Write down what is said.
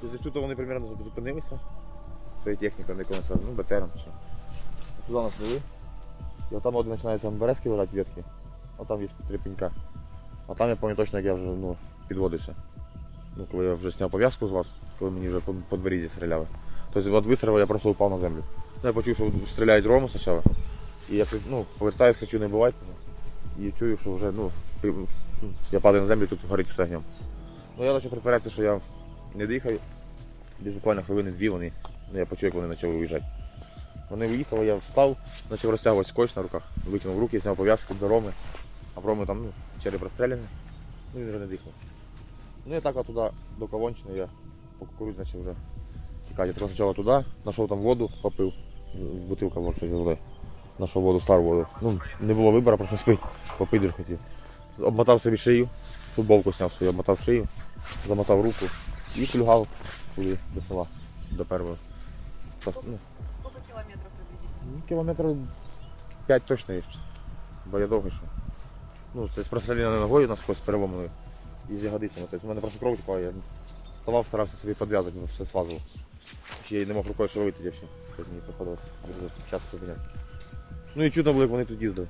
Тобто тут вони примерно зупинилися. Своєю технікою, на якомусь ну, БТРом чи. Туди нас вели. І отам от починаються березки вилати ветки. Отам є три пенька. А там я пам'ятаю точно, як я вже ну, підводився. Ну, коли я вже зняв пов'язку з вас, коли мені вже по, по дворі стріляли. Тобто от вистрілив, я просто упав на землю. Ну, я почув, що стріляють рому спочатку. І я ну, повертаюсь, хочу не бувати. І чую, що вже ну, ну, я падаю на землю, тут горить все огнем. Ну я почав притворятися, що я не дихаю. Десь буквально хвилини дві вони. Ну, я почув, як вони почали виїжджати. Вони виїхали, я встав, почав розтягувати скотч на руках, викинув руки, зняв пов'язку до Роми. А Роми там ну, череп розстріляний, ну він вже не дихав. Ну і так от туди до Кавончини я по кукурудзі почав вже тікати. Я спочатку туди, знайшов там воду, попив. Бутилка була, кстати, з водою. Знайшов воду, стару воду. Ну, не було вибору, просто спить, попити хотів. Обмотав собі шию, футболку зняв свою, обмотав шию, замотав руку і шульгав туди до села, до першого. Так, Ну, Сколько километров приблизительно? ну, кілометрів 5 точно є. Бо я довго йшов. Ну, це з простріляною ногою наскось переломаною. І з ягодицями. Тобто, у мене просто кров текла, я вставав, старався собі підв'язати, бо все смазував. Ще я не мог рукою шевелити взагалі. Тобто мені приходилось часто зупиняти. Ну і чудно було, як вони тут їздили.